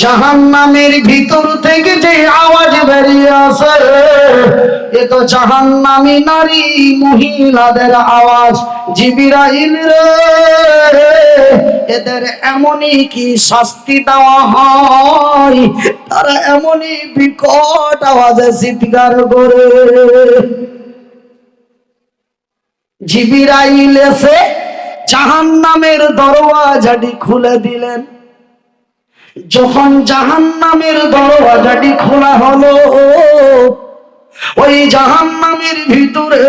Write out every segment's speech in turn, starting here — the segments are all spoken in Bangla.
জাহান নামের ভিতর থেকে যে আওয়াজ বেরিয়ে আসে, এ তো জাহান নামী নারী মহিলাদের আওয়াজ। জিবিরাইল রে, এদের এমনই কি শাস্তি দেওয়া হয়? তারা এমনই বিকট আওয়াজে চিৎকার করে। জিবিরাইল এসে জাহান নামের দরওয়াজাটি খুলে দিলেন। যখন জাহান নামের দরওয়াজাটি খোলা হলো, ওই জাহান নামের ভিতরে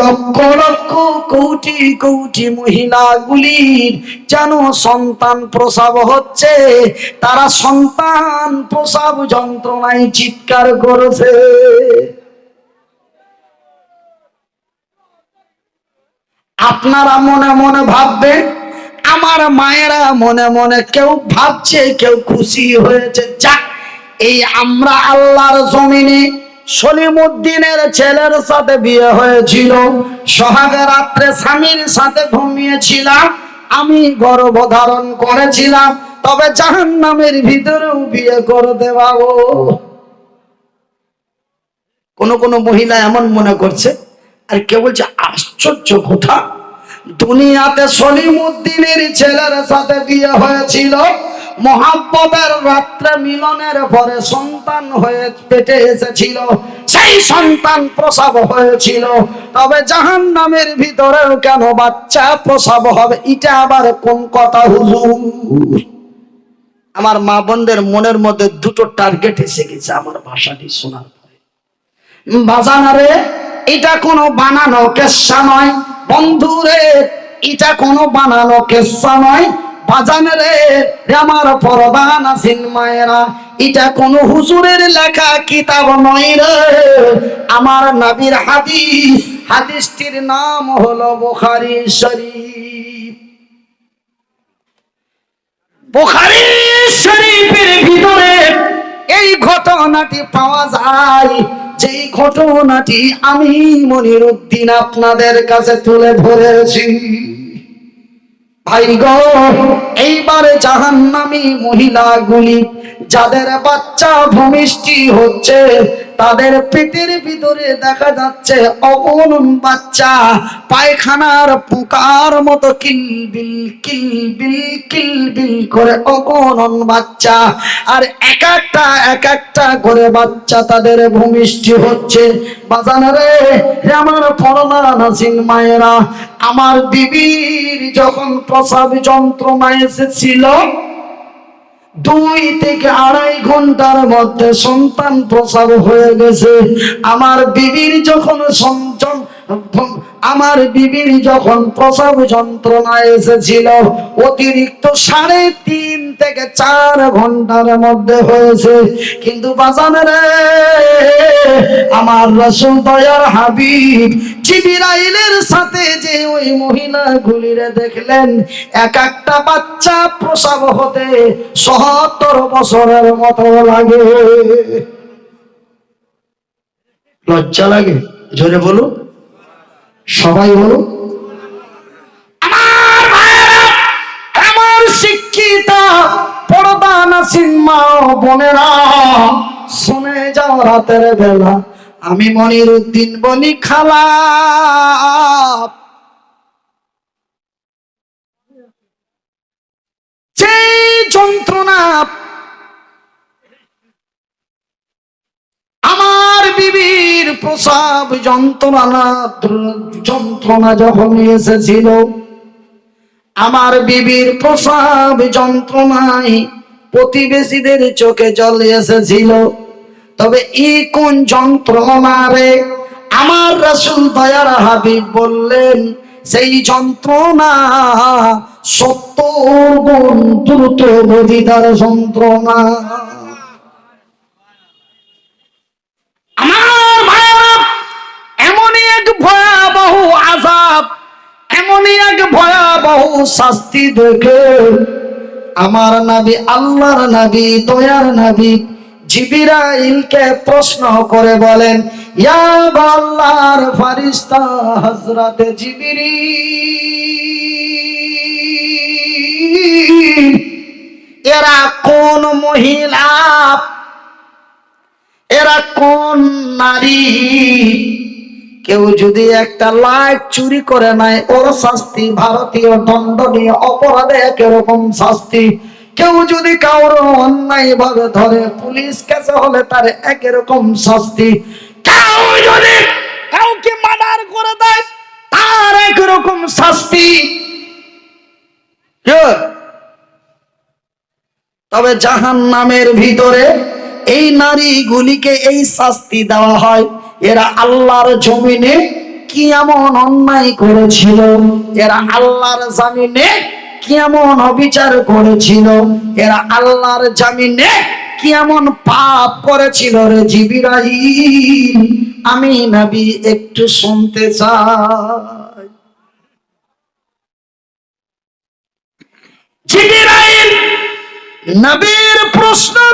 লক্ষ লক্ষ কোটি কোটি মহিলাগুলির যেন সন্তান প্রসব হচ্ছে, তারা সন্তান প্রসাব যন্ত্রণায় চিৎকার করেছে। আপনারা মনে মনে ভাববেন আমার মায়েরা মনে মনে কেউ ভাবছে, কেউ খুশি হয়েছে। যাক, এই আমরা আল্লাহর জমিনে সলিমুদ্দিনের ছেলের সাথে বিয়ে হয়েছিল। সোহাগে রাত্রে স্বামীর সাথে ঘুমিয়েছিলাম। আমি গর্ভ ধারণ করেছিলাম। তবে জাহান নামের ভিতরেও বিয়ে করতে পাবো কোন কোন মহিলা এমন মনে করছে, আর কেউ বলছে, আশ্চর্য কথা দুনিয়াতে সলিমুদ্দিনের ছেলের সাথে বিয়ে হয়েছিল। মহাব্বতের রাত্রে মিলনের পরে সন্তান হয়ে পেটে এসেছিল। সেই সন্তান প্রসব হয়েছিল। তবে জাহান নামের ভিতরেও কেন বাচ্চা প্রসব হবে? এটা আবার কোন কথা, হুজুর? আমার মা বোনদের মনের মধ্যে দুটো টার্গেট এসে গেছে আমার ভাষাটি শোনার পরে। বাজানারে এটা কোনো বানানো কেসা নয়। বন্ধুরে, এটা কোনো বানানো কেসা নয়। বাজানে রে আমার পরদান আছেন মায়েরা। এটা কোনো হুজুরের লেখা কিতাব নয় রে। আমার নাবির হাদিস, হাদিসটির নাম হলো বুখারী শরীফ। বুখারী শরীফের ভিতরে এই ঘটনাটি পাওয়া যায়। যেই ঘটনাটি আমি মনির উদ্দিন আপনাদের কাছে তুলে ধরেছি। ভাই গো, এইবারে জাহান্নামী মহিলাগুলি, যাদের বাচ্চা ভূমিষ্ঠি হচ্ছে তাদের পেটের ভিতরে দেখা যাচ্ছে অগণন বাচ্চা, পায়খানার পোকার মতো কিলবিল কিলবিল কিলবিল করে অগণন বাচ্চা। আর এক একটা এক একটা করে বাচ্চা তাদের ভূমিষ্ঠি হচ্ছে। বাজানারে আমার পরমা নাসিন মায়েরা, আমার বিবির যখন প্রসাব যন্ত্রণা এসেছিল দুই থেকে আড়াই ঘণ্টার মধ্যে সন্তান প্রসার হয়ে গেছে। আমার বিবির যখন সন্তান আমার বিবির যখন প্রসব যন্ত্রণা এসেছিল, অতিরিক্ত সাড়ে তিন থেকে চার ঘণ্টার মধ্যে হয়েছে। কিন্তু বাজানের আমার রসুল দয়ার হাবিব সাথে যে ওই মহিলা দেখলেন, এক একটা বাচ্চা প্রসব হতে সত্তর বছরের মতো লাগে। লজ্জা লাগে? জোরে বলুন। সবাই বলুন আমার শুনে যাও রাতের বেলা। আমি মনির উদ্দিন বলি খালা। যন্ত্রণা আমার বিবির প্রসাব যন্ত্রণা যন্ত্রণা যখন এসেছিল, আমার বিবির প্রসাব যন্ত্রণায় প্রতিবেশীদের চোখে জল এসেছিল। তবে ই কোন যন্ত্রণা রে? আমার রাসূল দয়ার হাবিব বললেন, সেই যন্ত্রণা সত্তর গুণ দ্রুত গতিদার যন্ত্রণা আমার ভাইয়েরা এমনই এক ভয়াবহ আজাব এমনই এক ভয়াবহ শাস্তি দেখে। আমার নাবি, আল্লাহর নাবি, দয়ার নাবি জিবিরাইলকে প্রশ্ন করে বলেন, ইয়া আল্লাহর ফারিস্তা হযরতে জিবরিল, এরা কোন মহিলা? এরা কোন নারী? কেউ যদি একটা লাইট চুরি করে নেয়, ওর শাস্তি ভারতীয় দণ্ডনীয় অপরাধে একরকম শাস্তি? কেউ যদি কারোর অন্যায় ভাবে ধরে পুলিশ কাছে হলে তার একরকম শাস্তি? কেউ যদি কাউকে মার্ডার করে দেয়, তার একরকম শাস্তি? তবে জাহান নামের ভিতরে এই নারীগুলিকে এই শাস্তি দেওয়া হয়। এরা আল্লাহর জমিনে কি এমন অন্যায় করেছিল? এরা আল্লাহর জামিনে কি এমন অবিচার করেছিল? এরা আল্লাহর জামিনে পাপ করেছিল রে আমি নবী, একটু শুনতে চাই। নবীর প্রশ্নের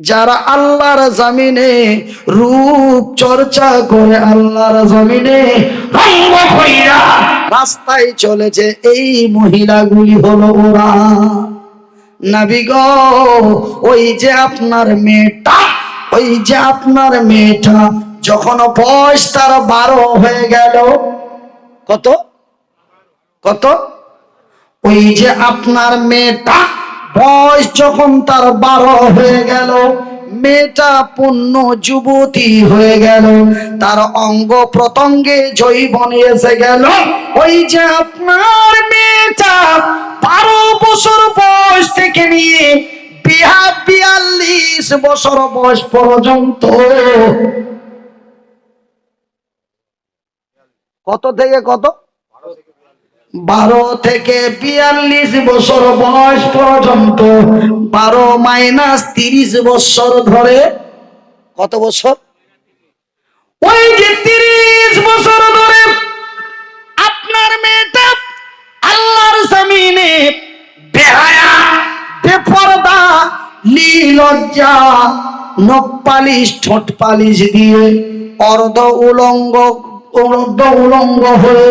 যারা আল্লাহর জামিনে রূপ চর্চা করে আল্লাহর জামিনে রাস্তায় চলেছে এই মহিলাগুলি হলো ওরা। নাবি গো, ওই যে আপনার মেয়েটা, ওই যে আপনার মেয়েটা, যখন বয়স তার বারো হয়ে গেল, কত? কত? ওই যে আপনার মেয়েটা বয়স যখন তার বারো হয়ে গেল, মেয়েটা পূর্ণ যুবতী হয়ে গেল। তার অঙ্গ প্রত্যঙ্গে জৈবন এসে গেল। ওই যে আপনার মেয়েটা বারো বছর বয়স থেকে নিয়ে বিহা বিয়াল্লিশ বছর বয়স পর্যন্ত। কত থেকে কত? বারো থেকে বিয়াল্লিশ বছর বয়স পর্যন্ত, বারো মাইনাস তিরিশ বছর ধরে, কত বছর? ওই যে তিরিশ বছর ধরে আপনার মেয়েটা আল্লাহর জমিনে বেহায়া, বেপরদা লীলজ্জা নখ পালিশ, ঠোঁট পালিশ দিয়ে অর্ধ উলঙ্গ উলঙ্গ হয়ে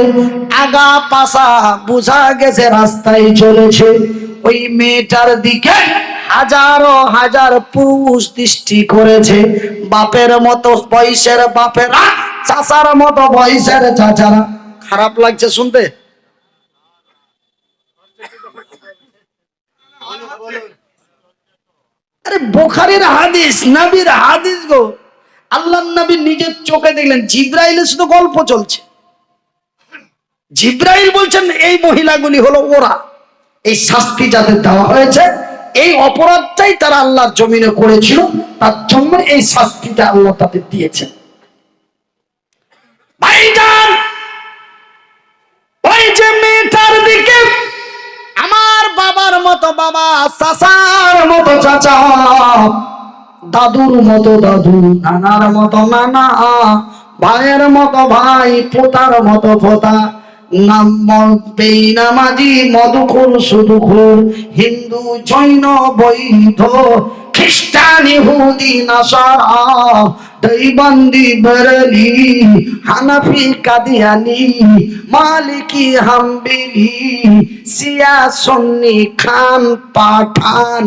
আগা পাশা বোঝা গেছে, রাস্তায় চলেছে। ওই মেয়েটার দিকে হাজারো হাজার পুরুষ দৃষ্টি করেছে। বাপের মতো বয়সের বাপেরা, চাচার মতো বয়সের চাচারা। খারাপ লাগছে শুনতে? আরে বোখারির হাদিস, নবীর হাদিস গো। আল্লাহ নবী নিজের চোখে দেখলেন, জিব্রাইলের শুধু গল্প চলছে। জিব্রাইল বলছেন, এই মহিলাগুলি হলো ওরা। এই শাস্তি যাদের দেওয়া হয়েছে, এই অপরাধটাই তারা আল্লাহর জমিনে করেছিল, তার জন্য এই শাস্তিটা আল্লাহ তাদের দিয়েছেন। আমার বাবার মতো বাবা, চাচার মতো চাচা। দাদুর মতো দাদু, নানার মতো নানা, ভাইয়ের মতো ভাই, পোতার মতো পোতা। নাম বেইনামাজি মধুখুর সুদুখুর হিন্দু, জৈন, বৈধ, খ্রিস্টান, ইহুদি, নাসারা, দৈবন্দি, বেরেলি, হানাফি, কাদিয়ানি, মালিকি, হাম্বিলি, সিয়া, সন্নি, খান, পাঠান।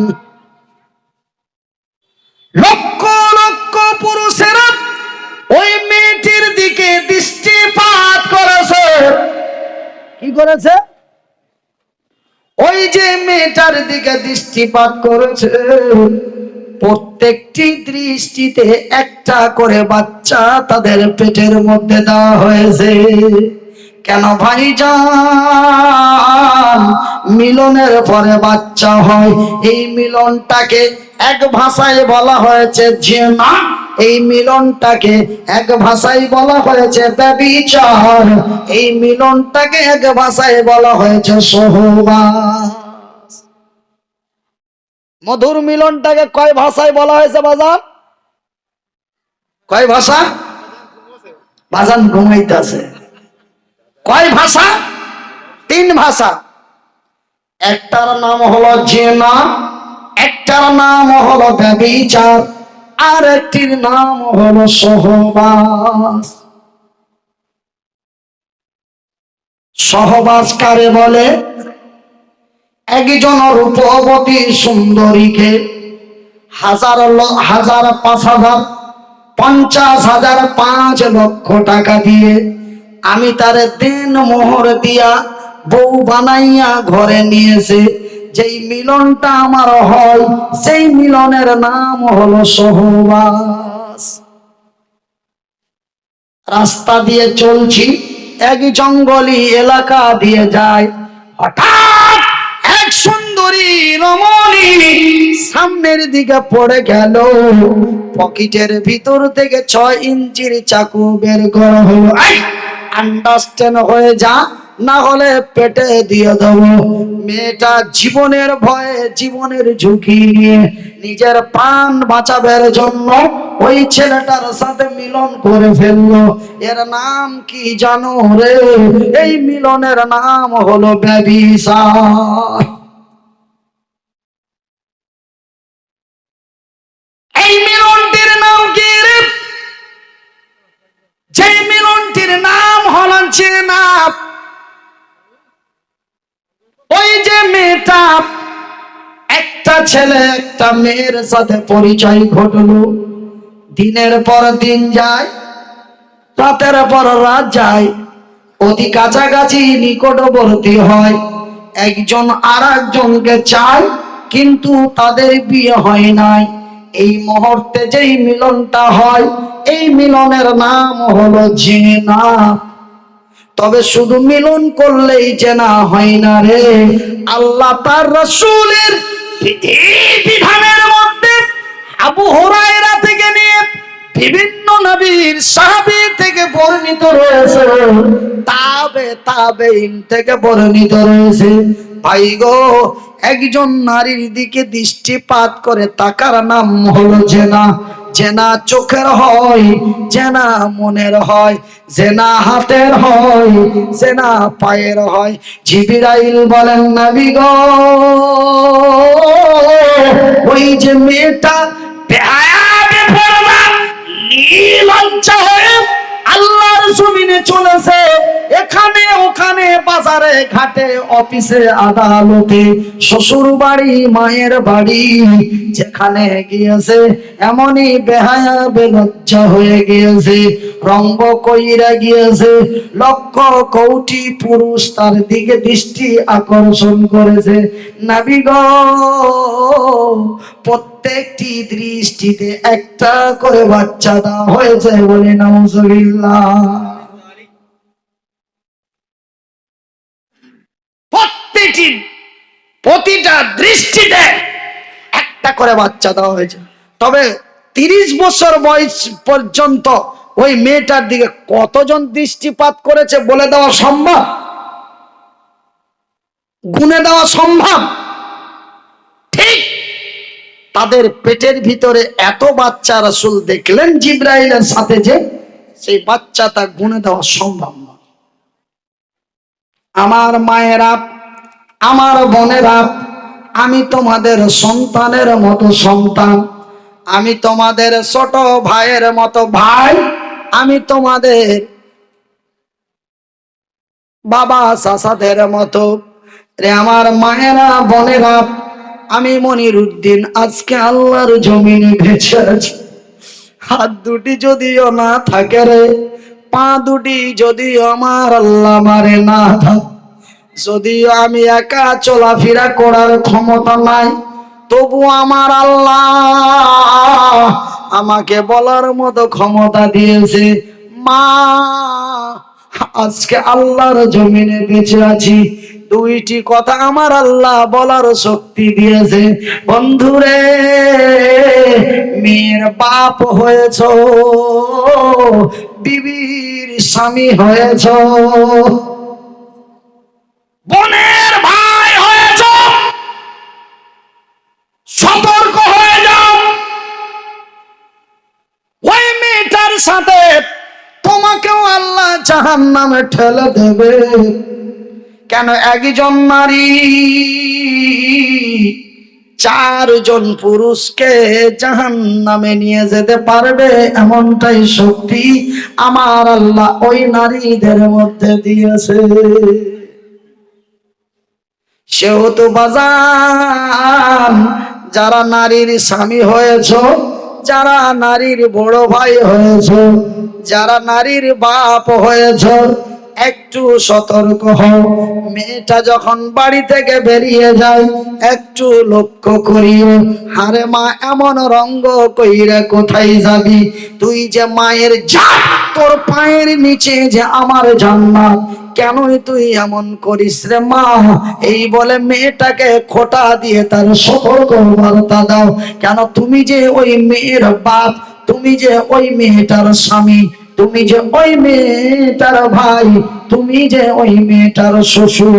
লক্ষ লক্ষ পুরুষেরা ওই মেয়েটির দিকে দৃষ্টিপাত করেছে। কি করেছে? ওই যে মেয়েটার দিকে দৃষ্টিপাত করেছে। প্রত্যেকটি দৃষ্টিতে একটা করে বাচ্চা তাদের পেটের মধ্যে দেওয়া হয়েছে। কেন ভাইজান? মিলনের পরে বাচ্চা হয়। এই মিলনটাকে এক ভাষায় বলা হয়েছে জেনা। এই মিলনটাকে এক ভাষায় বলা হয়েছে ব্যবিচার। এই মিলনটাকে এক ভাষায় বলা হয়েছে সহবাস। মধুর মিলনটাকে কয় ভাষায় বলা হয়েছে বাজান? কয় ভাষা? বাজান ঘুমাইতেছে। কয় ভাষা? তিন ভাষা। একটার নাম হলো জেনা একটার নাম হলো ব্যবিচার আর একটির নাম হলো সহবাস। সহবাস কারে বলে, একজন রূপবতী সুন্দরীকে হাজার হাজার পাঁচ হাজার, পঞ্চাশ হাজার পাঁচ লক্ষ টাকা দিয়ে আমি তার দিন মোহর দিয়া বউ বানাইয়া ঘরে নিয়েছে। যেই মিলনটা আমার হয়, সেই মিলনের নাম হলো সহবাস। রাস্তা দিয়ে চলছি, এক জঙ্গলি এলাকা দিয়ে যায় হঠাৎ এক সুন্দরী রমণী সামনের দিকে পড়ে গেল। পকেটের ভিতর থেকে ছয় ইঞ্চির চাকু বের করা হলো। আন্ডারস্ট্যান্ড হয়ে যা। না হলে পেটে দিয়ে দেবো। মেয়েটা জীবনের ভয়ে, জীবনের ঝুঁকি নিয়ে নিজের প্রাণ বাঁচাবার জন্য ওই ছেলেটার সাথে মিলন করে ফেলল। এর নাম কি জানো রে? এই মিলনের নাম হলো ব্যবিচার এই মিলনটির নাম কি রে? যে মিলনটির নাম হলো চেনা। যে মেয়েটা একটা ছেলে, একটা মেয়ের সাথে পরিচয় ঘটলো। দিনের পর দিন যায়, রাতের পর রাত যায়, অতি কাছাকাছি নিকটবর্তী হয়। একজন আর একজনকে চায়, কিন্তু তাদের বিয়ে হয় নাই। এই মুহূর্তে যেই মিলনটা হয়, এই মিলনের নাম হলো জিনা। তবে শুধু মিলন করলেই চেনা হয় না রে। আল্লাহ তার রসুলের বিধানের মধ্যে আবু হোরাইরা থেকে নিয়ে বিভিন্ন নবীর সাহাবী থেকে বর্ণিত রয়েছে। তাবে তাবে থেকে বর্ণিত রয়েছে। ভাই গো, একজন নারীর দিকে দৃষ্টিপাত করে তাকার নাম হলো জেনা। জেনা চোখের হয়, জেনা মনের হয়, জেনা হাতের হয়, জেনা পায়ের হয়। জিবিরাইল বলেন, নাবি গো, ওই যে মেয়েটা নীল আল্লাহর জমিনে চলেছে, এখানে ওখানে বাজারে ঘাটে, অফিসে আদালতে শ্বশুর বাড়ি মায়ের বাড়ি, যেখানে গিয়েছে, এমনই বেহায়া বেলজ্জা হয়ে গিয়েছে, রঙ্গ কইরা গিয়েছে, লক্ষ কৌটি পুরুষ তার দিকে দৃষ্টি আকর্ষণ করেছে। নাবিগ প্রত্যেকটি দৃষ্টিতে একটা করে বাচ্চা দেওয়া হয়েছে বলে নাউজুবিল্লাহ। প্রত্যেকটি, প্রতিটা দৃষ্টিতে একটা করে বাচ্চা দেওয়া হয়েছে। তবে তিরিশ বছর বয়স পর্যন্ত ওই মেয়েটার দিকে কতজন দৃষ্টিপাত করেছে বলে দেওয়া সম্ভব? গুনে দেওয়া সম্ভব? তাদের পেটের ভিতরে এত বাচ্চা রাসূল দেখলেন জিব্রাইলের সাথে যে সেই বাচ্চা তা গুনে দেওয়া সম্ভব নয়। আমার মায়েরা, আমার বোনেরা, আমি তোমাদের সন্তানের মতো সন্তান, আমি তোমাদের ছোট ভাইয়ের মতো ভাই, আমি তোমাদের বাবা চাচাদের মতো। রে আমার মায়েরা, বোনেরা আমি মনির উদ্দিন আজকে আল্লাহর জমিনে ভেসে আছি। হাত দুটি যদিও না থাকে রে, পা দুটি যদিও আমার আল্লাহ মারে না যদিও আমি একা চলাফেরা করার ক্ষমতা নাই, তবু আমার আল্লাহ আমাকে বলার মতো ক্ষমতা দিয়েছে। মা, আজকে আল্লাহর জমিনে বেঁচে আছি। দুইটি কথা আমার আল্লাহ বলার শক্তি দিয়েছে। বন্ধুরে, মেয়ের বাপ হয়েছ, বিবির স্বামী হয়েছ, বোনের ভাই হয়েছ, সতর্ক হয়ে যাও। ওই মেয়েটার সাথে তোমাকেও আল্লাহ জাহান নামে ঠেলে দেবে। কেন একজন নারী চারজন পুরুষকে জাহান নামে নিয়ে যেতে পারবে? এমনটাই শক্তি আমার আল্লাহ ওই নারীদের মধ্যে দিয়েছে। সেও তো বাজান, যারা নারীর স্বামী হয়েছ, যারা নারীর বড় ভাই হয়েছ, যারা নারীর বাপ হয়েছ একটু সতর্ক হও। মেয়েটা যখন বাড়ি থেকে বেরিয়ে যায়, একটু লক্ষ্য করিও, হারে মা, এমন রঙ্গ কইরে কোথায় যাবি? তুই যে মায়ের যা তোর পায়ের নিচে যে আমার জান্নাত, কেনই তুই এমন করিস রে মা? এই বলে মেয়েটাকে খোটা দিয়ে তার সতর্ক বার্তা দাও। কেন, তুমি যে ওই মেয়ের বাপ, তুমি যে ওই মেয়েটার স্বামী তুমি যে ওই মেয়েটার ভাই, তুমি যে ওই মেয়েটার শ্বশুর।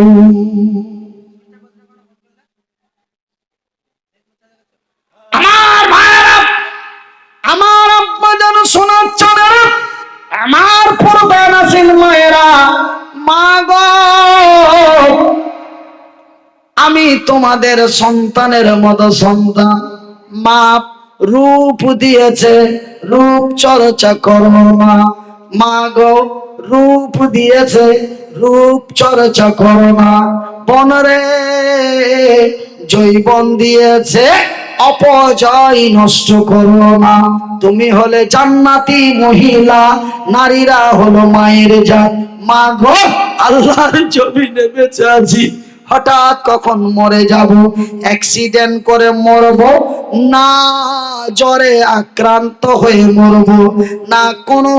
আমার ভাইয়েরা, আমার আব্বা যেন শোনাচ্ছে না আমার প্রধান আছেন মায়েরা, মা গো, আমি তোমাদের সন্তানের মতো সন্তান, মা রূপ দিয়েছে, রূপ চর্চা করো না মা গো, রূপ দিয়েছে, রূপ চর্চা করো না বনরে জৈবন দিয়েছে, অপজয় নষ্ট করো না তুমি হলে জান্নাতি মহিলা, নারীরা হলো মায়ের জাত। মা গো, আল্লাহর জমিনে বেঁচে আছি হঠাৎ কখন মরে যাব? অ্যাক্সিডেন্ট করে মরব না জ্বরে আক্রান্ত হয়ে মরব, না কোনো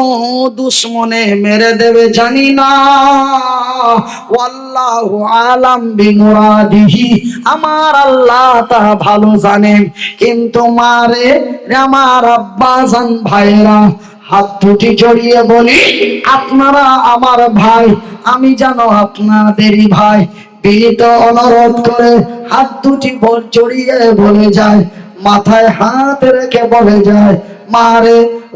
দুশ্মনে মেরে দেবে, জানি না। ওয়াল্লাহু আলাম বিমুরাদিহি, আমার আল্লাহ তা ভালো জানেন কিন্তু মারে আমার আব্বা জান ভাইরা হাত দুটি জড়িয়ে বলি, আপনারা আমার ভাই, আমি জানো আপনাদেরই ভাই। বিনীত অনুরোধ করে হাত দুটি জড়িয়ে বলে যায় মাথায় হাত রেখে বলে যায় মারে